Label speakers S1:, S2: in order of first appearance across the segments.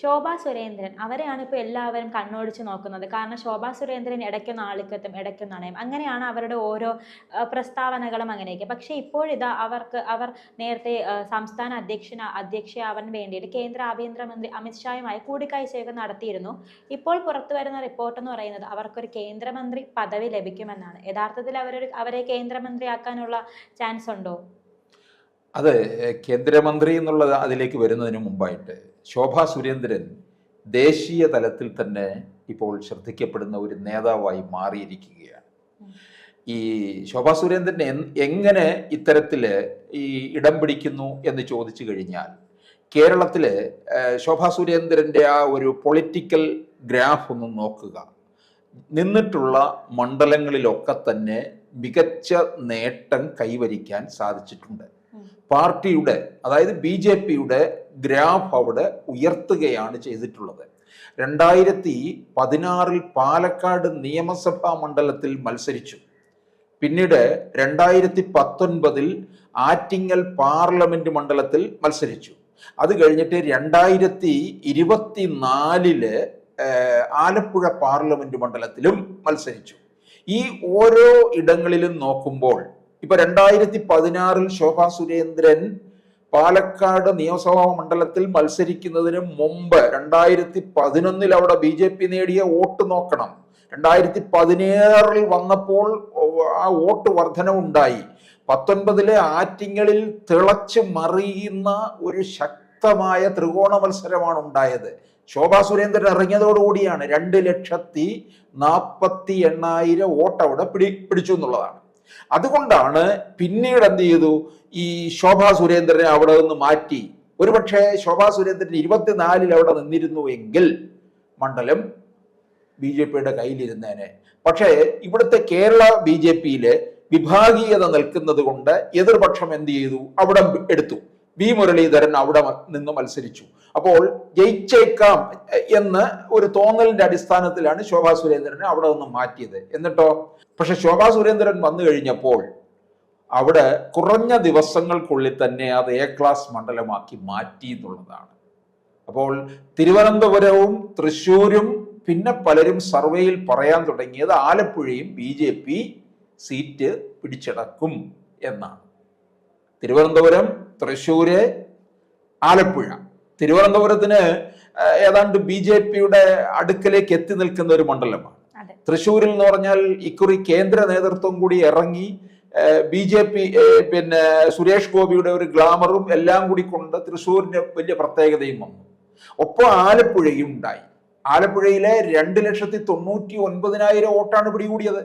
S1: ശോഭാ സുരേന്ദ്രൻ. അവരെയാണ് ഇപ്പോൾ എല്ലാവരും കണ്ണോടിച്ച് നോക്കുന്നത്. കാരണം ശോഭാ സുരേന്ദ്രൻ ഇടയ്ക്കൊന്ന് ആളിക്കത്തും ഇടയ്ക്കൊന്ന് അണയും അങ്ങനെയാണ് അവരുടെ ഓരോ പ്രസ്താവനകളും അങ്ങനെയൊക്കെ. പക്ഷേ ഇപ്പോഴിതാ അവർക്ക് അവർ നേരത്തെ സംസ്ഥാന അധ്യക്ഷന അധ്യക്ഷയാവാൻ വേണ്ടിയിട്ട് കേന്ദ്ര ആഭ്യന്തരമന്ത്രി അമിത്ഷായുമായി കൂടിക്കാഴ്ചയൊക്കെ നടത്തിയിരുന്നു. ഇപ്പോൾ പുറത്തു വരുന്ന റിപ്പോർട്ട് എന്ന് പറയുന്നത് അവർക്കൊരു കേന്ദ്രമന്ത്രി പദവി ലഭിക്കുമെന്നാണ്. യഥാർത്ഥത്തിൽ അവരൊരു അവരെ കേന്ദ്രമന്ത്രിയാക്കാനുള്ള ചാൻസ് ഉണ്ടോ?
S2: അത് കേന്ദ്രമന്ത്രി എന്നുള്ളത് അതിലേക്ക് വരുന്നതിന് മുമ്പായിട്ട് ശോഭാ സുരേന്ദ്രൻ ദേശീയ തലത്തിൽ തന്നെ ഇപ്പോൾ ശ്രദ്ധിക്കപ്പെടുന്ന ഒരു നേതാവായി മാറിയിരിക്കുകയാണ് ഈ ശോഭാ സുരേന്ദ്രൻ എങ്ങനെ ഇത്തരത്തിൽ ഈ ഇടം പിടിക്കുന്നു എന്ന് ചോദിച്ചു കഴിഞ്ഞാൽ കേരളത്തിൽ ശോഭാ സുരേന്ദ്രന്റെ ആ ഒരു പൊളിറ്റിക്കൽ ഗ്രാഫ് ഒന്ന് നോക്കുക നിന്നിട്ടുള്ള മണ്ഡലങ്ങളിലൊക്കെ തന്നെ മികച്ച നേട്ടം കൈവരിക്കാൻ സാധിച്ചിട്ടുണ്ട്. പാർട്ടിയുടെ അതായത് ബി ജെ പിയുടെ ഗ്രാഫ് അവിടെ ഉയർത്തുകയാണ് ചെയ്തിട്ടുള്ളത്. രണ്ടായിരത്തി പതിനാറിൽ പാലക്കാട് നിയമസഭാ മണ്ഡലത്തിൽ മത്സരിച്ചു. പിന്നീട് രണ്ടായിരത്തി പത്തൊൻപതിൽ ആറ്റിങ്ങൽ പാർലമെന്റ് മണ്ഡലത്തിൽ മത്സരിച്ചു. അത് കഴിഞ്ഞിട്ട് രണ്ടായിരത്തി ഇരുപത്തിനാലിൽ ആലപ്പുഴ പാർലമെന്റ് മണ്ഡലത്തിലും മത്സരിച്ചു. ഈ ഓരോ ഇടങ്ങളിലും നോക്കുമ്പോൾ ഇപ്പൊ രണ്ടായിരത്തി പതിനാറിൽ ശോഭാ സുരേന്ദ്രൻ പാലക്കാട് നിയമസഭാ മണ്ഡലത്തിൽ മത്സരിക്കുന്നതിന് മുമ്പ് രണ്ടായിരത്തി പതിനൊന്നിൽ അവിടെ ബി ജെ പി നേടിയ വോട്ട് നോക്കണം. രണ്ടായിരത്തി പതിനേറിൽ വന്നപ്പോൾ ആ വോട്ട് വർധനവുണ്ടായി. പത്തൊൻപതിലെ ആറ്റിങ്ങളിൽ തിളച്ച് മറിയുന്ന ഒരു ശക്തമായ ത്രികോണ മത്സരമാണ് ഉണ്ടായത്. ശോഭാ സുരേന്ദ്രൻ ഇറങ്ങിയതോടുകൂടിയാണ് രണ്ട് ലക്ഷത്തി നാൽപ്പത്തി എണ്ണായിരം വോട്ട് അവിടെ പിടി പിടിച്ചു എന്നുള്ളതാണ്. അതുകൊണ്ടാണ് പിന്നീട് എന്ത് ചെയ്തു? ഈ ശോഭാ സുരേന്ദ്രനെ അവിടെ നിന്ന് മാറ്റി. ഒരുപക്ഷെ ശോഭാ സുരേന്ദ്രൻ ഇരുപത്തിനാലിൽ അവിടെ നിന്നിരുന്നു എങ്കിൽ മണ്ഡലം ബി ജെ പിയുടെ കയ്യിലിരുന്നേനെ. പക്ഷേ ഇവിടുത്തെ കേരള ബി ജെ പിയിലെ വിഭാഗീയത നിൽക്കുന്നത് കൊണ്ട് എതിർപക്ഷം എന്ത് ചെയ്തു? അവിടെ എടുത്തു. വി മുരളീധരൻ അവിടെ നിന്ന് മത്സരിച്ചു. അപ്പോൾ ജയിച്ചേക്കാം എന്ന് ഒരു തോന്നലിന്റെ അടിസ്ഥാനത്തിലാണ് ശോഭാ സുരേന്ദ്രനെ അവിടെ നിന്ന് മാറ്റിയത്. എന്നിട്ടോ? പക്ഷെ ശോഭാ സുരേന്ദ്രൻ വന്നു കഴിഞ്ഞപ്പോൾ അവിടെ കുറഞ്ഞ ദിവസങ്ങൾക്കുള്ളിൽ തന്നെ അത് എ ക്ലാസ് മണ്ഡലമാക്കി മാറ്റി എന്നുള്ളതാണ്. അപ്പോൾ തിരുവനന്തപുരവും തൃശ്ശൂരും പിന്നെ പലരും സർവേയിൽ പറയാൻ തുടങ്ങിയത് ആലപ്പുഴയും ബി ജെ പി സീറ്റ് പിടിച്ചടക്കും എന്നാണ്. തിരുവനന്തപുരം തൃശ്ശൂര് ആലപ്പുഴ. തിരുവനന്തപുരത്തിന് ഏതാണ്ട് ബി ജെ പിയുടെ അടുക്കലേക്ക് എത്തി നിൽക്കുന്ന ഒരു മണ്ഡലമാണ്. തൃശ്ശൂരിൽ എന്ന് പറഞ്ഞാൽ ഇക്കുറി കേന്ദ്ര നേതൃത്വം കൂടി ഇറങ്ങി ബി ജെ പി പിന്നെ സുരേഷ് ഗോപിയുടെ ഒരു ഗ്ലാമറും എല്ലാം കൂടി കൊണ്ട് തൃശ്ശൂരിന് വലിയ പ്രത്യേകതയും വന്നു. ഒപ്പം ആലപ്പുഴയും ഉണ്ടായി. ആലപ്പുഴയിലെ രണ്ട് ലക്ഷത്തി തൊണ്ണൂറ്റി ഒൻപതിനായിരം വോട്ടാണ് പിടികൂടിയത്.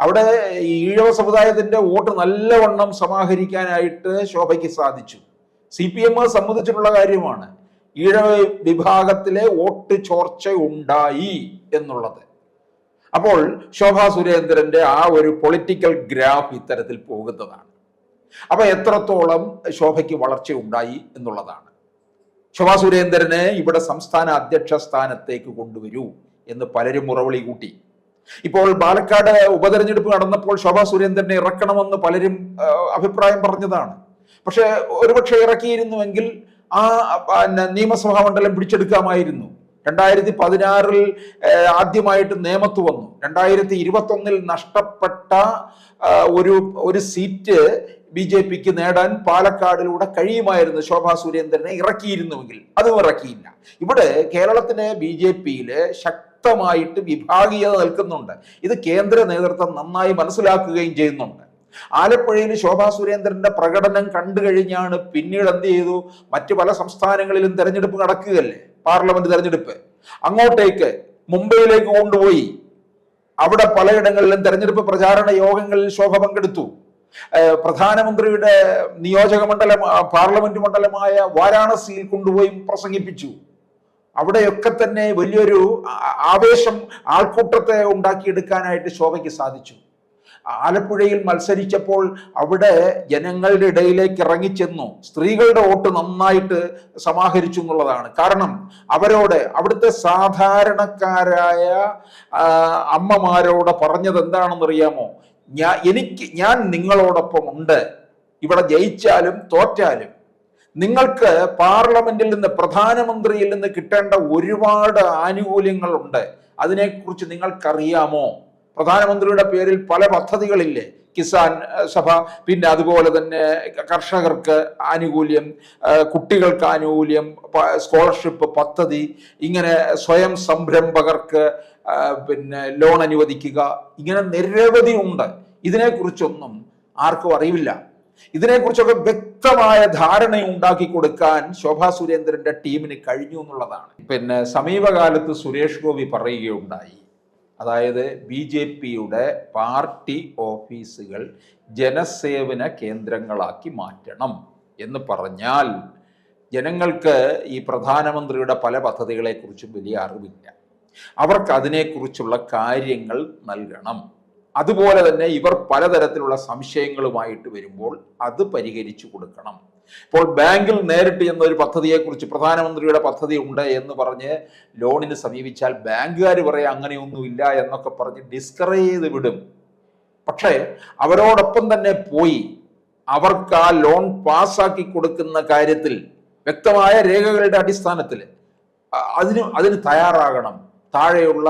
S2: അവിടെ ഈഴവ സമുദായത്തിന്റെ വോട്ട് നല്ലവണ്ണം സമാഹരിക്കാനായിട്ട് ശോഭയ്ക്ക് സാധിച്ചു. സി പി എം സമ്മതിച്ചിട്ടുള്ള കാര്യമാണ്. ഈഴവ വിഭാഗത്തിലെ വോട്ട് ചോർച്ച ഉണ്ടായി എന്നുള്ളത്. അപ്പോൾ ശോഭാ സുരേന്ദ്രന്റെ ആ ഒരു പൊളിറ്റിക്കൽ ഗ്രാഫ് ഇത്തരത്തിൽ പോകുന്നതാണ്. അപ്പൊ എത്രത്തോളം ശോഭയ്ക്ക് വളർച്ച ഉണ്ടായി എന്നുള്ളതാണ്. ശോഭാ സുരേന്ദ്രനെ ഇവിടെ സംസ്ഥാന അധ്യക്ഷ സ്ഥാനത്തേക്ക് കൊണ്ടുവരൂ എന്ന് പലരും മുറവിളി കൂട്ടി. ഇപ്പോൾ പാലക്കാട് ഉപതെരഞ്ഞെടുപ്പ് നടന്നപ്പോൾ ശോഭാ സുരേന്ദ്രനെ ഇറക്കണമെന്ന് പലരും അഭിപ്രായം പറഞ്ഞതാണ്. പക്ഷെ ഒരുപക്ഷെ ഇറക്കിയിരുന്നുവെങ്കിൽ ആ നിയമസഭാ മണ്ഡലം പിടിച്ചെടുക്കാമായിരുന്നു. രണ്ടായിരത്തി പതിനാറിൽ ആദ്യമായിട്ട് നേമത്ത് വന്നു. രണ്ടായിരത്തി ഇരുപത്തൊന്നിൽ നഷ്ടപ്പെട്ട ഒരു ഒരു സീറ്റ് ബി ജെ പിക്ക് നേടാൻ പാലക്കാടിലൂടെ കഴിയുമായിരുന്നു ശോഭാ സുരേന്ദ്രനെ ഇറക്കിയിരുന്നുവെങ്കിൽ. അതും ഇറക്കിയില്ല. ഇവിടെ കേരളത്തിലെ ബി ജെ പിയിൽ ശക്തമായിട്ട് വിഭാഗീയത നിൽക്കുന്നുണ്ട് ഇത് കേന്ദ്ര നേതൃത്വം നന്നായി മനസ്സിലാക്കുകയും ചെയ്യുന്നുണ്ട്. ആലപ്പുഴയിൽ ശോഭാ സുരേന്ദ്രന്റെ പ്രകടനം കണ്ടു കഴിഞ്ഞാണ് പിന്നീട് എന്ത് ചെയ്തു? മറ്റു പല സംസ്ഥാനങ്ങളിലും തെരഞ്ഞെടുപ്പ് നടക്കുകയല്ലേ? പാർലമെന്റ് തെരഞ്ഞെടുപ്പ്. അങ്ങോട്ടേക്ക് മുംബൈയിലേക്ക് കൊണ്ടുപോയി. അവിടെ പലയിടങ്ങളിലും തെരഞ്ഞെടുപ്പ് പ്രചാരണ യോഗങ്ങളിൽ ശോഭ പങ്കെടുത്തു. പ്രധാനമന്ത്രിയുടെ നിയോജക മണ്ഡലം പാർലമെന്റ് മണ്ഡലമായ വാരാണസിയിൽ കൊണ്ടുപോയി പ്രസംഗിപ്പിച്ചു. അവിടെയൊക്കെ തന്നെ വലിയൊരു ആവേശം ആൾക്കൂട്ടത്തെ ഉണ്ടാക്കിയെടുക്കാനായിട്ട് ശോഭയ്ക്ക് സാധിച്ചു. ആലപ്പുഴയിൽ മത്സരിച്ചപ്പോൾ അവിടെ ജനങ്ങളുടെ ഇടയിലേക്ക് ഇറങ്ങിച്ചെന്നു. സ്ത്രീകളുടെ വോട്ട് നന്നായിട്ട് സമാഹരിച്ചു എന്നുള്ളതാണ്. കാരണം അവരോട് അവിടുത്തെ സാധാരണക്കാരായ അമ്മമാരോട് പറഞ്ഞത് എന്താണെന്നറിയാമോ? ഞാൻ എനിക്ക് ഞാൻ നിങ്ങളോടൊപ്പം ഉണ്ട് ഇവിടെ ജയിച്ചാലും തോറ്റാലും. നിങ്ങൾക്ക് പാർലമെന്റിൽ നിന്ന് പ്രധാനമന്ത്രിയിൽ നിന്ന് കിട്ടേണ്ട ഒരുപാട് ആനുകൂല്യങ്ങളുണ്ട്. അതിനെക്കുറിച്ച് നിങ്ങൾക്കറിയാമോ? പ്രധാനമന്ത്രിയുടെ പേരിൽ പല പദ്ധതികളില്ലേ? കിസാൻ സഭ പിന്നെ അതുപോലെ തന്നെ കർഷകർക്ക് ആനുകൂല്യം കുട്ടികൾക്ക് ആനുകൂല്യം സ്കോളർഷിപ്പ് പദ്ധതി ഇങ്ങനെ സ്വയം സംരംഭകർക്ക് പിന്നെ ലോൺ അനുവദിക്കുക ഇങ്ങനെ നിരവധി ഉണ്ട്. ഇതിനെക്കുറിച്ചൊന്നും ആർക്കും അറിവില്ല. ഇതിനെക്കുറിച്ചൊക്കെ വ്യക്തമായ ധാരണ ഉണ്ടാക്കി കൊടുക്കാൻ ശോഭാ സുരേന്ദ്രന്റെ ടീമിന് കഴിഞ്ഞു എന്നുള്ളതാണ്. പിന്നെ സമീപകാലത്ത് സുരേഷ് ഗോപി പറയുകയുണ്ടായി. അതായത് ബി ജെ പിയുടെ പാർട്ടി ഓഫീസുകൾ ജനസേവന കേന്ദ്രങ്ങളാക്കി മാറ്റണം എന്ന് പറഞ്ഞാൽ ജനങ്ങൾക്ക് ഈ പ്രധാനമന്ത്രിയുടെ പല പദ്ധതികളെക്കുറിച്ചും വലിയ അറിവില്ല. അവർക്ക് അതിനെക്കുറിച്ചുള്ള കാര്യങ്ങൾ നൽകണം. അതുപോലെ തന്നെ ഇവർ പലതരത്തിലുള്ള സംശയങ്ങളുമായിട്ട് വരുമ്പോൾ അത് പരിഹരിച്ചു കൊടുക്കണം. ഇപ്പോൾ ബാങ്കിൽ നേരിട്ട് എന്ന ഒരു പദ്ധതിയെക്കുറിച്ച് പ്രധാനമന്ത്രിയുടെ പദ്ധതി ഉണ്ട് എന്ന് പറഞ്ഞ് ലോണിന് സമീപിച്ചാൽ ബാങ്കുകാർ പറയാം അങ്ങനെയൊന്നുമില്ല എന്നൊക്കെ പറഞ്ഞ് ഡിസ്കറേജ് ചെയ്ത് വിടും. പക്ഷേ അവരോടൊപ്പം തന്നെ പോയി അവർക്ക് ആ ലോൺ പാസ്സാക്കി കൊടുക്കുന്ന കാര്യത്തിൽ വ്യക്തമായ രേഖകളുടെ അടിസ്ഥാനത്തിൽ അതിന് അതിന് തയ്യാറാകണം. താഴെയുള്ള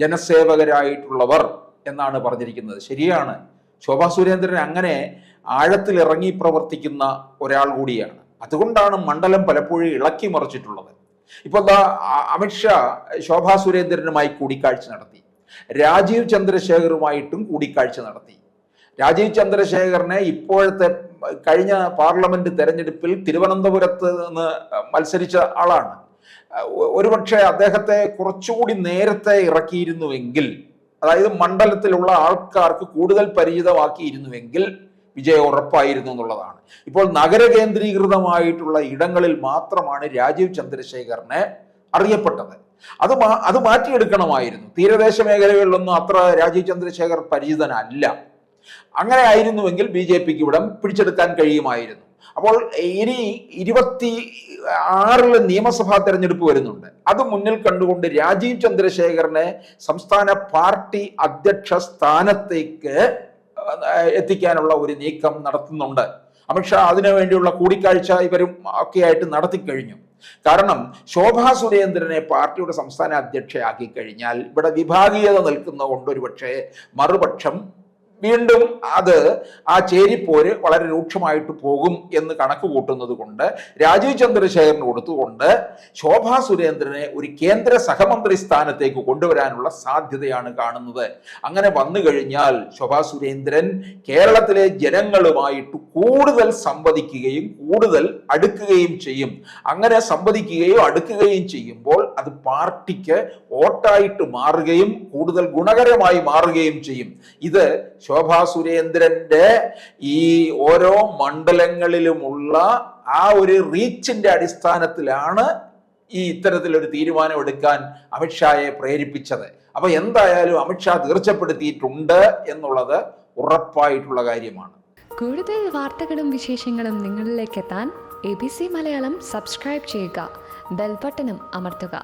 S2: ജനസേവകരായിട്ടുള്ളവർ എന്നാണ് പറഞ്ഞിരിക്കുന്നത്. ശരിയാണ്. ശോഭാ സുരേന്ദ്രൻ അങ്ങനെ ആഴത്തിൽ ഇറങ്ങി പ്രവർത്തിക്കുന്ന ഒരാൾ കൂടിയാണ്. അതുകൊണ്ടാണ് മണ്ഡലം പലപ്പോഴും ഇളക്കി മറിച്ചിട്ടുള്ളത്. ഇപ്പോൾ അമിത്ഷാ ശോഭാ സുരേന്ദ്രനുമായി കൂടിക്കാഴ്ച നടത്തി. രാജീവ് ചന്ദ്രശേഖറുമായിട്ടും കൂടിക്കാഴ്ച നടത്തി. രാജീവ് ചന്ദ്രശേഖറിനെ ഇപ്പോഴത്തെ കഴിഞ്ഞ പാർലമെന്റ് തെരഞ്ഞെടുപ്പിൽ തിരുവനന്തപുരത്ത് നിന്ന് മത്സരിച്ച ആളാണ്. ഒരുപക്ഷെ അദ്ദേഹത്തെ കുറച്ചുകൂടി നേരത്തെ ഇറക്കിയിരുന്നുവെങ്കിൽ അതായത് മണ്ഡലത്തിലുള്ള ആൾക്കാർക്ക് കൂടുതൽ പരിചിതമാക്കിയിരുന്നുവെങ്കിൽ വിജയം ഉറപ്പായിരുന്നു എന്നുള്ളതാണ്. ഇപ്പോൾ നഗര കേന്ദ്രീകൃതമായിട്ടുള്ള ഇടങ്ങളിൽ മാത്രമാണ് രാജീവ് ചന്ദ്രശേഖരനെ അറിയപ്പെട്ടത്. അത് അത് മാറ്റിയെടുക്കണമായിരുന്നു. തീരദേശ മേഖലകളിലൊന്നും അത്ര രാജീവ് ചന്ദ്രശേഖർ പരിചിതനല്ല. അങ്ങനെ ആയിരുന്നുവെങ്കിൽ ബി ജെ പിക്ക് ഇവിടം പിടിച്ചെടുക്കാൻ കഴിയുമായിരുന്നു. അപ്പോൾ ഇനി ഇരുപത്തി ആറിൽ നിയമസഭാ തെരഞ്ഞെടുപ്പ് വരുന്നുണ്ട്. അത് മുന്നിൽ കണ്ടുകൊണ്ട് രാജീവ് ചന്ദ്രശേഖരനെ സംസ്ഥാന പാർട്ടി അധ്യക്ഷ സ്ഥാനത്തേക്ക് എത്തിക്കാനുള്ള ഒരു നീക്കം നടത്തുന്നുണ്ട്. അമിത്ഷാ അതിനു വേണ്ടിയുള്ള കൂടിക്കാഴ്ച ഇവരും ഒക്കെയായിട്ട് നടത്തി കഴിഞ്ഞു. കാരണം ശോഭാ സുരേന്ദ്രനെ പാർട്ടിയുടെ സംസ്ഥാന അധ്യക്ഷയാക്കി കഴിഞ്ഞാൽ ഇവിടെ വിഭാഗീയത നിൽക്കുന്ന കൊണ്ട് ഒരുപക്ഷെ മറുപക്ഷം വീണ്ടും അത് ആ ചേരിപ്പോര് വളരെ രൂക്ഷമായിട്ട് പോകും എന്ന് കണക്ക് കൂട്ടുന്നത് കൊണ്ട് രാജീവ് ചന്ദ്രശേഖരന് കൊടുത്തുകൊണ്ട് ശോഭാ സുരേന്ദ്രനെ ഒരു കേന്ദ്ര സഹമന്ത്രി സ്ഥാനത്തേക്ക് കൊണ്ടുവരാനുള്ള സാധ്യതയാണ് കാണുന്നത്. അങ്ങനെ വന്നു കഴിഞ്ഞാൽ ശോഭാ സുരേന്ദ്രൻ കേരളത്തിലെ ജനങ്ങളുമായിട്ട് കൂടുതൽ സംവദിക്കുകയും കൂടുതൽ അടുക്കുകയും ചെയ്യും. അങ്ങനെ സംവദിക്കുകയും അടുക്കുകയും ചെയ്യുമ്പോൾ അത് പാർട്ടിക്ക് വോട്ടായിട്ട് മാറുകയും കൂടുതൽ ഗുണകരമായി മാറുകയും ചെയ്യും. ഇത് ശോഭാ സുരേന്ദ്രന്റെ ഈ ഓരോ മണ്ഡലങ്ങളിലുമുള്ള ആ ഒരു റീച്ചിന്റെ അടിസ്ഥാനത്തിലാണ് ഈ ഇത്തരത്തിലൊരു തീരുമാനം എടുക്കാൻ അമിത്ഷായെ പ്രേരിപ്പിച്ചത്. അപ്പൊ എന്തായാലും അമിത്ഷാ തീർച്ചപ്പെടുത്തിയിട്ടുണ്ട് എന്നുള്ളത് ഉറപ്പായിട്ടുള്ള കാര്യമാണ്.
S3: കൂടുതൽ വാർത്തകളും വിശേഷങ്ങളും നിങ്ങളിലേക്ക് എത്താൻ A B C Malayalam subscribe ചെയ്യുക. ബെൽബട്ടനും അമർത്തുക.